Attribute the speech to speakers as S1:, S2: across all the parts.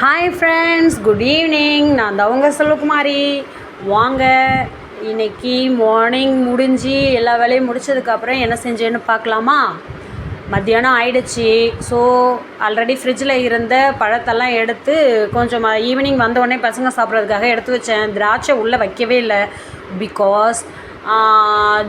S1: Hi friends good evening நான் தவங்க செல்வகுமாரி. வாங்க. இன்னைக்கு மார்னிங் முடிஞ்சு எல்லா வேலையும் முடிச்சதுக்கப்புறம் என்ன செஞ்சேன்னு பார்க்கலாமா? மத்தியானம் ஆயிடுச்சு. ஸோ ஆல்ரெடி ஃப்ரிட்ஜில் இருந்த பழத்தெல்லாம் எடுத்து கொஞ்சம் ஈவினிங் வந்தோடனே பசங்க சாப்பிட்றதுக்காக எடுத்து வச்சேன். திராட்சை உள்ளே வைக்கவே இல்லை. பிகாஸ்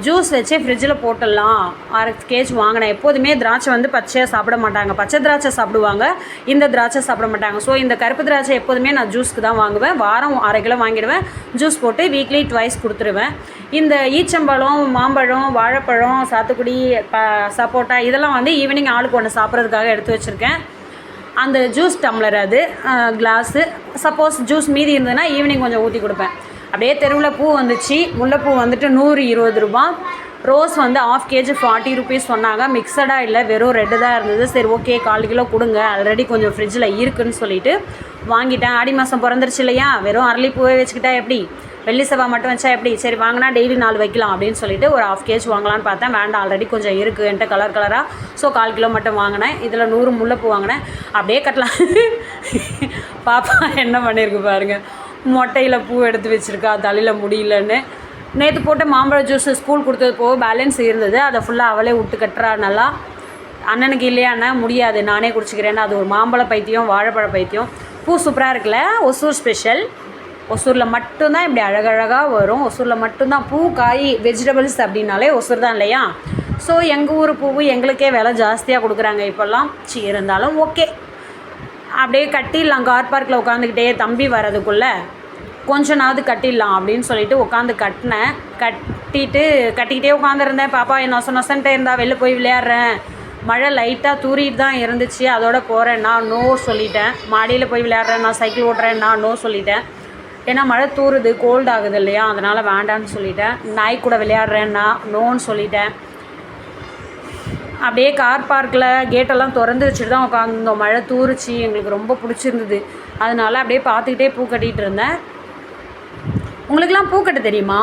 S1: ஜூஸ் வச்சு ஃப்ரிட்ஜில் போட்டுடலாம். அரை கேஜ் வாங்கினேன். எப்போதுமே திராட்சை வந்து பச்சையாக சாப்பிட மாட்டாங்க. பச்சை திராட்சை சாப்பிடுவாங்க. இந்த திராட்சை சாப்பிட மாட்டாங்க. ஸோ இந்த கருப்பு திராட்சை எப்போதுமே நான் ஜூஸ்க்கு தான் வாங்குவேன். வாரம் அரை கிலோ வாங்கிடுவேன். ஜூஸ் போட்டு வீக்லி ட்வைஸ் கொடுத்துருவேன். இந்த ஈச்சம்பழம் மாம்பழம் வாழைப்பழம் சாத்துக்குடி ப சப்போட்டா இதெல்லாம் வந்து ஈவினிங் ஆளுக்கு ஒன்று சாப்பிட்றதுக்காக எடுத்து வச்சுருக்கேன். அந்த ஜூஸ் டம்ளர் அது கிளாஸு சப்போஸ் ஜூஸ் மீதி இருந்ததுன்னா ஈவினிங் கொஞ்சம் ஊற்றி கொடுப்பேன். அப்படியே தெருவில் பூ வந்துச்சு. முல்லைப்பூ வந்துட்டு நூறு இருபது ரூபா. ரோஸ் வந்து ஆஃப் கேஜி ஃபார்ட்டி ருபீஸ் சொன்னாங்க. மிக்சடாக இல்லை வெறும் ரெட்டு தான் இருந்தது. சரி ஓகே கால் கிலோ கொடுங்க. ஆல்ரெடி கொஞ்சம் ஃப்ரிட்ஜில் இருக்குன்னு சொல்லிட்டு வாங்கிட்டேன். ஆடி மாதம் பிறந்துருச்சு இல்லையா? வெறும் அரளிப்பூவே வச்சுக்கிட்டா எப்படி? வெள்ளி செவ்வாய் மட்டும் வச்சா எப்படி? சரி வாங்கினா டெய்லி நாலு வைக்கலாம் அப்படின்னு சொல்லிட்டு ஒரு ஆஃப் கேஜ் வாங்கலான்னு பார்த்தேன். வேண்டாம் ஆல்ரெடி கொஞ்சம் இருக்குது என்கிட்ட கலர் கலராக ஸோ கால் கிலோ மட்டும் வாங்கினேன். இதில் நூறு முல்லைப்பூ வாங்கினேன். அப்படியே கட்டலாம். பாப்பா என்ன பண்ணியிருக்கு பாருங்கள் மொட்டையில் பூ எடுத்து வச்சுருக்கா தலையில் முடியலன்னு. நேற்று போட்ட மாம்பழ ஜூஸ் ஸ்கூல் கொடுத்தது போக பேலன்ஸ் இருந்தது. அதை ஃபுல்லாக அவளே விட்டு கட்டுறா நல்லா அண்ணனுக்கு இல்லையாண்ணா முடியாது. நானே குடிச்சிக்கிறேன்னு. அது ஒரு மாம்பழ பைத்தியம் வாழைப்பழ பைத்தியம். பூ சூப்பராக இருக்குல்ல? ஒசூர் ஸ்பெஷல் ஒசூரில் மட்டும்தான் இப்படி அழகழகாக வரும். ஒசூரில் மட்டும்தான் பூ காய் வெஜிடபிள்ஸ் அப்படின்னாலே ஒசூர் தான் இல்லையா? ஸோ எங்கள் ஊர் பூவு எங்களுக்கே விலை ஜாஸ்தியாக கொடுக்குறாங்க இப்போல்லாம். சி இருந்தாலும் ஓகே அப்படியே கட்டிடலாம். கார் பார்க்கில் உட்காந்துக்கிட்டே தம்பி வர்றதுக்குள்ளே கொஞ்ச நாவது கட்டிடலாம் அப்படின்னு சொல்லிட்டு உட்காந்து கட்டினேன். கட்டிட்டு கட்டிக்கிட்டே உட்காந்துருந்தேன் பாப்பா என்ன நொச நொசன்ட்டே இருந்தா வெளில போய் விளையாடுறேன். மழை லைட்டாக தூரிட்டு தான் இருந்துச்சு. அதோட போகிறேன்னா நோ சொல்லிட்டேன். மாடியில் போய் விளையாடுறேன் நான் சைக்கிள் ஓட்டுறேன் நோ சொல்லிட்டேன். ஏன்னா மழை தூறுது கோல்ட் ஆகுது இல்லையா? அதனால் வேண்டான்னு சொல்லிட்டேன். நாய் கூட விளையாடுறேன்னா நோன்னு சொல்லிட்டேன். அப்படியே கார் பார்க்கில் கேட்டெல்லாம் திறந்து வச்சுட்டு தான் உட்காந்துருந்தோம் மழை தூருச்சு. எங்களுக்கு ரொம்ப பிடிச்சிருந்தது. அதனால அப்படியே பார்த்துக்கிட்டே பூ கட்டிகிட்டு இருந்தேன். உங்களுக்கெல்லாம் பூ கட்ட தெரியுமா?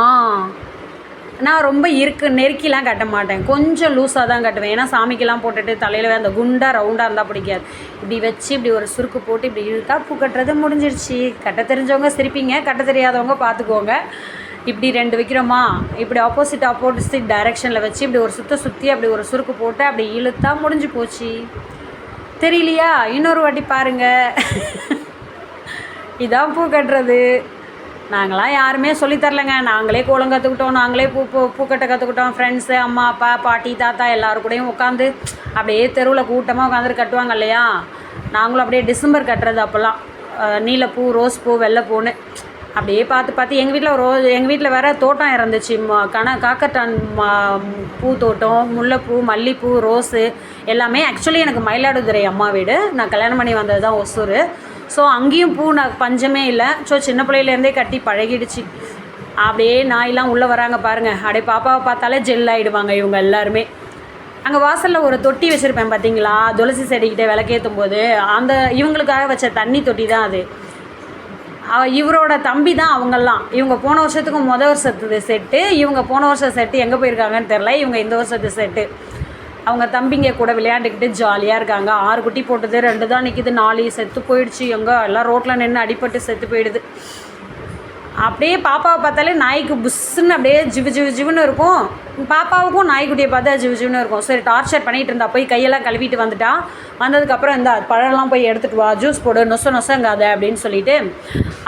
S1: நான் ரொம்ப இருக்கு நெருக்கிலாம் கட்ட மாட்டேன். கொஞ்சம் லூஸாக தான் கட்டுவேன். ஏன்னா சாமிக்கெல்லாம் போட்டுட்டு தலையில் அந்த குண்டாக ரவுண்டாக இருந்தால் பிடிக்காது. இப்படி வச்சு இப்படி ஒரு சுருக்கு போட்டு இப்படி இழுத்தா பூ கட்டுறது முடிஞ்சிருச்சு. கட்ட தெரிஞ்சவங்க சிரிப்பீங்க கட்ட தெரியாதவங்க பார்த்துக்கோங்க இப்படி ரெண்டு வைக்கிறோமா? இப்படி ஆப்போசிட் ஆப்போசிட் டைரெக்ஷனில் வச்சு இப்படி ஒரு சுற்ற சுற்றி அப்படி ஒரு சுருக்கு போட்டு அப்படி இழுத்தா முடிஞ்சு போச்சு. தெரியலையா? இன்னொரு வாட்டி பாருங்கள் இதான் பூ கட்டுறது. நாங்களாம் யாருமே சொல்லித்தரலங்க நாங்களே கோலம் கற்றுக்கிட்டோம் நாங்களே பூ பூ பூக்கட்டை கற்றுக்கிட்டோம் ஃப்ரெண்ட்ஸு அம்மா அப்பா பாட்டி தாத்தா எல்லாரும் கூடயும் உட்காந்து அப்படியே தெருவில் கூட்டமாக உட்காந்துட்டு கட்டுவாங்க இல்லையா? நாங்களும் அப்படியே டிசம்பர் கட்டுறது அப்போல்லாம் நீலப்பூ ரோஸ் பூ வெள்ளைப்பூன்னு அப்படியே பார்த்து பார்த்து எங்கள் வீட்டில் ரோ எங்கள் வீட்டில் வேறு தோட்டம் இறந்துச்சு. கண கன காக்கட்டான் பூ தோட்டம் முல்லைப்பூ மல்லிப்பூ ரோஸு எல்லாமே ஆக்சுவலி எனக்கு மயிலாடுதுறை அம்மா வீடு. நான் கல்யாணம் பண்ணி வந்தது தான் ஒசூர். ஸோ அங்கேயும் பூ நான் பஞ்சமே இல்லை. ஸோ சின்ன பிள்ளையிலேருந்தே கட்டி பழகிடுச்சு. அப்படியே நாயெல்லாம் உள்ளே வராங்க பாருங்கள் அப்படியே பாப்பாவை பார்த்தாலே ஜெல் ஆகிடுவாங்க இவங்க எல்லாருமே. அங்கே வாசலில் ஒரு தொட்டி வச்சுருப்பேன் பார்த்தீங்களா துளசி செடிக்கிட்ட விளக்கேற்றும் போது அந்த இவங்களுக்காக வச்ச தண்ணி தொட்டி தான் அது. இவரோட தம்பி தான் அவங்கெல்லாம். இவங்க போன வருஷத்துக்கு முத வருஷத்து செட்டு இவங்க போன வருஷம் செட்டு எங்கே போயிருக்காங்கன்னு தெரில இவங்க இந்த வருஷத்து செட்டு. அவங்க தம்பிங்க கூட விளையாண்டுக்கிட்டு ஜாலியாக இருக்காங்க. ஆறு குட்டி போட்டது ரெண்டு தான் நிற்கிது நாலு செத்து போயிடுச்சு. எங்கே எல்லாம் ரோட்டில் நின்று அடிபட்டு செத்து போயிடுது. அப்படியே பாப்பாவை பார்த்தாலே நாய்க்கு புஷ்ஷுன்னு அப்படியே ஜிவு ஜிவு ஜிவுன்னு இருக்கும். பாப்பாவுக்கும் நாய்க்குட்டியை பார்த்தா ஜிவு ஜிவுன்னு இருக்கும். சரி டார்ச்சர் பண்ணிகிட்டு இருந்தா போய் கையெல்லாம் கழுவிட்டு வந்துட்டா. வந்ததுக்கப்புறம் இந்த பழம்லாம் போய் எடுத்துகிட்டு வா ஜூஸ் போடு நொச நொசங்காத அப்படின்னு சொல்லிட்டு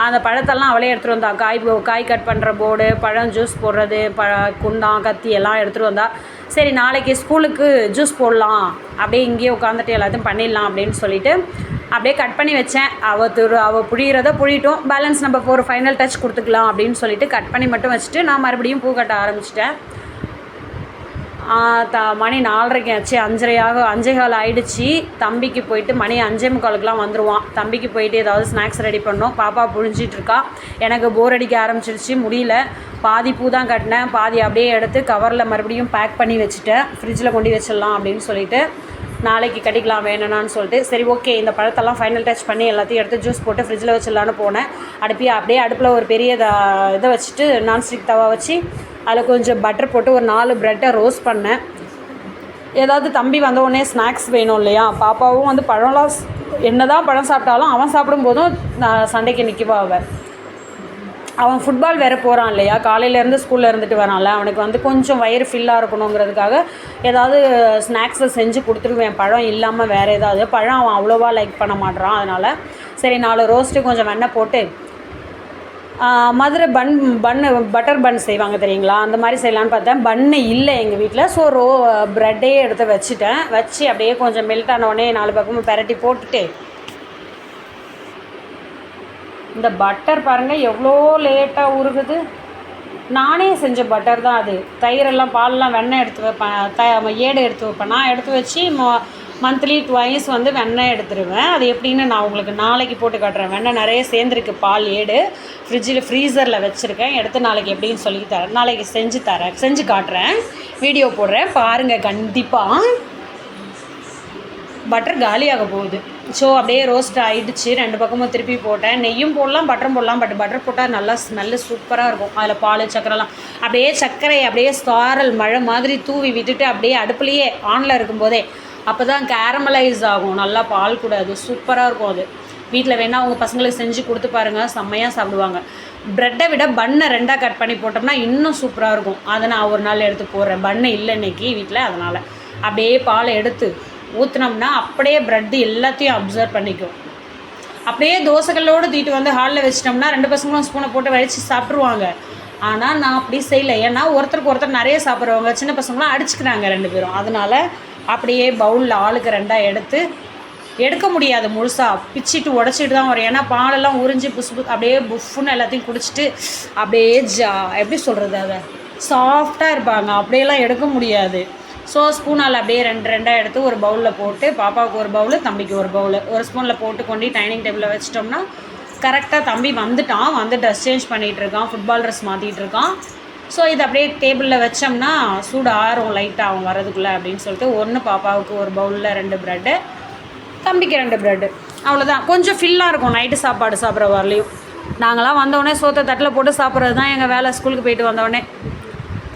S1: அந்த பழத்தெல்லாம் அவளே எடுத்துகிட்டு வந்தா. காய் காய் கட் பண்ணுற போர்டு பழம் ஜூஸ் போடுறது பழ குண்டான் கத்தி எல்லாம் எடுத்துகிட்டு வந்தா. சரி நாளைக்கு ஸ்கூலுக்கு ஜூஸ் போடலாம். அப்படியே இங்கேயே உட்காந்துட்டு எல்லாத்தையும் பண்ணிடலாம் அப்படின்னு சொல்லிட்டு அப்படியே கட் பண்ணி வச்சேன். அவள் திரு அவள் புழியிறத புழிட்டோம் பேலன்ஸ் நம்ம இப்போ ஒரு ஃபைனல் டச் கொடுத்துக்கலாம் அப்படின்னு சொல்லிட்டு கட் பண்ணி மட்டும் வச்சுட்டு நான் மறுபடியும் பூ கட்ட ஆரம்பிச்சிட்டேன். த மணி நாலரைக்கு ஆச்சு. அஞ்சரையாக அஞ்சே கால் ஆயிடுச்சு. தம்பிக்கு போயிட்டு மணி அஞ்சே முக்காலுக்குலாம் வந்துடுவான் தம்பிக்கு போயிட்டு ஏதாவது ஸ்நாக்ஸ் ரெடி பண்ணோம் பாப்பா புழிஞ்சிட்ருக்கா. எனக்கு போர் அடிக்க ஆரம்பிச்சிருச்சு. முடியல. பாதி பூ தான் கட்டினேன். பாதி அப்படியே எடுத்து கவரில் மறுபடியும் பேக் பண்ணி வச்சுட்டேன். ஃப்ரிட்ஜில் கொண்டு வச்சிடலாம் அப்படின்னு சொல்லிட்டு நாளைக்கு கட்டிக்கலாம் வேணும்னான்னு சொல்லிட்டு. சரி ஓகே இந்த பழத்தெல்லாம் ஃபைனல் டச் பண்ணி எல்லாத்தையும் எடுத்து ஜூஸ் போட்டு ஃப்ரிட்ஜில் வச்சிடலான்னு போனேன். அடுப்பி அப்படியே அடுப்பில் ஒரு பெரிய இதை வச்சுட்டு நான்ஸ்டிக் தவா வச்சு அதில் கொஞ்சம் பட்டர் போட்டு ஒரு நாலு ப்ரெட்டை ரோஸ்ட் பண்ணேன். ஏதாவது தம்பி வந்த உடனே ஸ்நாக்ஸ் வேணும் இல்லையா? பாப்பாவும் வந்து பழம்லாம் ஸ்- என்னதான் பழம் சாப்பிட்டாலும் அவன் சாப்பிடும்போதும் நான் சண்டைக்கு நிற்குவா அவன் அவன் ஃபுட்பால் வேறு போகிறான் இல்லையா? காலையிலேருந்து ஸ்கூலில் இருந்துட்டு வரான்ல. அவனுக்கு வந்து கொஞ்சம் வயிறு ஃபில்லாக இருக்கணுங்கிறதுக்காக ஏதாவது ஸ்நாக்ஸை செஞ்சு கொடுத்துருவேன். பழம் இல்லாமல் வேறு ஏதாவது. பழம் அவன் அவ்வளோவா லைக் பண்ண மாட்றான். அதனால் சரி நாலு ரோஸ்ட்டு கொஞ்சம் வெண்ணெய் போட்டு மதுரை பன் பன்னு பட்டர் பன் செய்வாங்க தெரியுங்களா? அந்த மாதிரி செய்யலான்னு பார்த்தேன். பன்னு இல்லை எங்கள் வீட்டில் ஸோ ரோ ப்ரெட்டே எடுத்து வச்சுட்டேன். வச்சு அப்படியே கொஞ்சம் மெல்ட் ஆன நாலு பக்கமும் பெரட்டி போட்டுட்டு இந்த பட்டர் பாருங்கள் எவ்வளோ லேட்டாக உருகுது. நானே செஞ்ச பட்டர் தான் அது. தயிரெல்லாம் பாலெலாம் வெண்ணெய் எடுத்து வைப்பேன். த ஏடு எடுத்து வைப்பேன். நான் எடுத்து வச்சு மந்த்லி ட்வைஸ் வந்து வெண்ணெய் எடுத்துருவேன். அது எப்படின்னு நான் உங்களுக்கு நாளைக்கு போட்டு காட்டுறேன். வெண்ணெய் நிறைய சேர்ந்துருக்கு. பால் ஏடு. ஃப்ரிட்ஜில் ஃப்ரீசரில் வச்சுருக்கேன். எடுத்து நாளைக்கு எப்படின்னு சொல்லி தரேன் நாளைக்கு செஞ்சு தரேன். செஞ்சு காட்டுறேன். வீடியோ போடுறேன். பாருங்கள் கண்டிப்பாக பட்டர் காலியாக போகுது. ஸோ அப்படியே ரோஸ்ட் ஆகிடுச்சு ரெண்டு பக்கமும் திருப்பி போட்டேன். நெய்யும் போடலாம் பட்டரும் போடலாம் பட் பட்டர் போட்டால் நல்லா ஸ்மெல்லு சூப்பராக இருக்கும். அதில் பால் சக்கரைலாம் அப்படியே சர்க்கரை அப்படியே சாரல் மழை மாதிரி தூவி விட்டுட்டு அப்படியே அடுப்புலையே ஆனில் இருக்கும்போதே அப்போ தான் கேரமலைஸ் ஆகும். நல்லா பால் கூட அது சூப்பராக இருக்கும் அது. வீட்டில் வேணால் அவங்க பசங்களுக்கு செஞ்சு கொடுத்து பாருங்கள் செம்மையாக சாப்பிடுவாங்க. ப்ரெட்டை விட பன்னை ரெண்டாக கட் பண்ணி போட்டோம்னா இன்னும் சூப்பராக இருக்கும். அதை நான் ஒரு நாள் எடுத்து போடுறேன். பன்னு இல்லை இன்றைக்கி வீட்டில் அதனால். அப்படியே பாலை எடுத்து ஊற்றுனோம்னா அப்படியே ப்ரெட்டு எல்லாத்தையும் அப்சர்வ் பண்ணிக்கும். அப்படியே தோசைகளோடு தீட்டு வந்து ஹாலில் வச்சிட்டோம்னா ரெண்டு பசங்களும் ஸ்பூனை போட்டு வடித்து சாப்பிட்ருவாங்க ஆனால் நான் அப்படி செய்யலை. ஏன்னா ஒருத்தருக்கு ஒருத்தர் நிறைய சாப்பிட்றவங்க சின்ன பசங்களாம் அடிச்சுக்கிறாங்க ரெண்டு பேரும். அதனால் அப்படியே பவுலில் ஆளுக்கு ரெண்டாக எடுத்து எடுக்க முடியாது முழுசாக பிச்சிட்டு உடச்சிட்டு தான் வரும். ஏன்னா பாலெல்லாம் உறிஞ்சி புசு புசு அப்படியே புஃப்னு எல்லாத்தையும் குடிச்சிட்டு அப்படியே ஜா எப்படி சொல்கிறது அதை? சாஃப்டாக இருப்பாங்க. அப்படியெல்லாம் எடுக்க முடியாது. ஸோ ஸ்பூனால் அப்படியே ரெண்டு ரெண்டாக எடுத்து ஒரு பவுலில் போட்டு பாப்பாவுக்கு ஒரு பவுலு தம்பிக்கு ஒரு பவுலு ஒரு ஸ்பூனில் போட்டு கொண்டு டைனிங் டேபிளில் வச்சிட்டோம்னா கரெக்டாக தம்பி வந்துட்டான். வந்து ட்ரெஸ் சேஞ்ச் பண்ணிகிட்டு இருக்கான். ஃபுட்பால் ட்ரெஸ் மாற்றிட்டு இருக்கான். ஸோ இது அப்படியே டேபிளில் வச்சோம்னா சூடு ஆறும் லைட்டாக அவன் வரதுக்குள்ளே அப்படின்னு சொல்லிட்டு ஒன்று பாப்பாவுக்கு ஒரு பவுலில் ரெண்டு ப்ரெட்டு தம்பிக்கு ரெண்டு ப்ரெட்டு அவ்வளோதான் கொஞ்சம் ஃபில்லாக இருக்கும். நைட்டு சாப்பாடு சாப்பிட்ற வரலையும். நாங்களாம் வந்தோடனே சோத்தை தட்டில் போட்டு சாப்பிட்றது தான் எங்கள் வேலை ஸ்கூலுக்கு போயிட்டு வந்தோடனே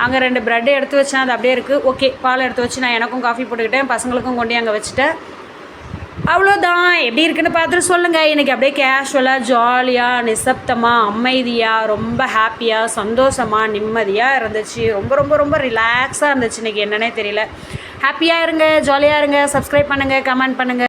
S1: அங்கே ரெண்டு ப்ரெட்டு எடுத்து வச்சேன். அது அப்படியே இருக்குது ஓகே பால் எடுத்து வச்சு நான் எனக்கும் காஃபி போட்டுக்கிட்டேன். பசங்களுக்கும் கொண்டு அங்கே வச்சுட்டேன். அவ்வளோதான் எப்படி இருக்குன்னு பார்த்துட்டு சொல்லுங்கள் எனக்கு அப்படியே கேஷுவலாக ஜாலியாக நிசப்தமாக அமைதியாக ரொம்ப ஹாப்பியாக சந்தோஷமாக நிம்மதியாக இருந்துச்சு. ரொம்ப ரொம்ப ரொம்ப ரிலாக்ஸாக இருந்துச்சு. இன்றைக்கி என்னன்னே தெரியல. ஹாப்பியாக இருங்க ஜாலியாக இருங்க. சப்ஸ்கிரைப் பண்ணுங்கள் கமெண்ட் பண்ணுங்கள்